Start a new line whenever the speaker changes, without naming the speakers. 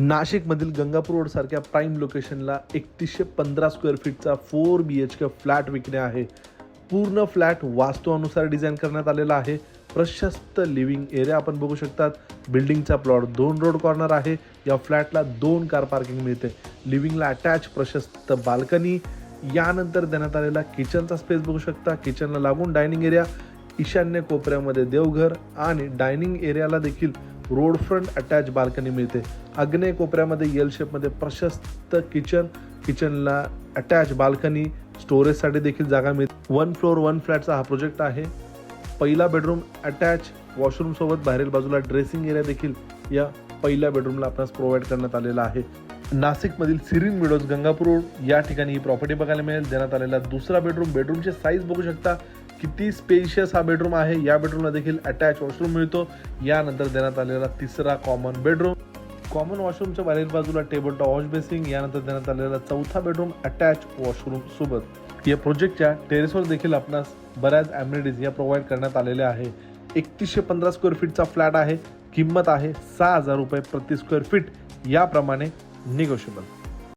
नाशिकमधील गंगापूर रोड सारख्या प्राईम लोकेशनला एकतीसशे पंधरा square फीटचा four B H K flat विकणे आहे. पूर्ण फ्लॅट वास्तुअनुसार डिझाईन करण्यात आलेला आहे. प्रशस्त लिव्हिंग एरिया आपण बघू शकतात. बिल्डिंगचा प्लॉट दोन रोड कॉर्नर आहे. या फ्लॅटला दोन कार पार्किंग मिळते. लिव्हिंगला अटॅच प्रशस्त बाल्कनी यानंतर देण्यात आलेला किचनचा स्पेस बघू शकता. किचनला लागून डायनिंग एरिया ईशान्य कोपऱ्यामध्ये देवघर आणि डायनिंग एरियाला देखील रोड फ्रंट अटॅच बाल्कनी मिळते. आग्नेय कोपऱ्यामध्ये येल शेपमध्ये प्रशस्त किचन किचनला अटॅच बाल्कनी स्टोरेजसाठी देखील जागा मिळते. वन फ्लोअर वन फ्लॅटचा हा प्रोजेक्ट आहे. पहिला बेडरूम अटॅच वॉशरूमसोबत बाहेरील बाजूला ड्रेसिंग एरिया देखील या पहिल्या बेडरूमला आपणास प्रोव्हाइड करण्यात आलेला आहे. नाशिकमधील सिरिन विडोज गंगापूर रोड या ठिकाणी ही प्रॉपर्टी बघायला मिळेल. देण्यात आलेला दुसरा बेडरूम बेडरूमचे साईज बघू शकता. किती स्पेशियस हा बेडरूम आहे. या बेडरूमला देखील अटॅच वॉशरूम मिळतो. यानंतर देण्यात आलेला तिसरा कॉमन बेडरूम कॉमन वॉशरूमच्या बाहेर बाजूला टेबल टॉप वॉश बेसिंग यानंतर देण्यात आलेला चौथा बेडरूम अटॅच वॉशरूम सोबत. या प्रोजेक्टच्या टेरेसवर देखील आपणास बऱ्याच ॲम्युनिटीज या प्रोव्हाइड करण्यात आलेल्या आहे एकतीसशे पंधरा स्क्वेअर फीटचा फ्लॅट आहे. किंमत आहे सहा हजार रुपये प्रति स्क्वेअर फीट याप्रमाणे निगोशिएबल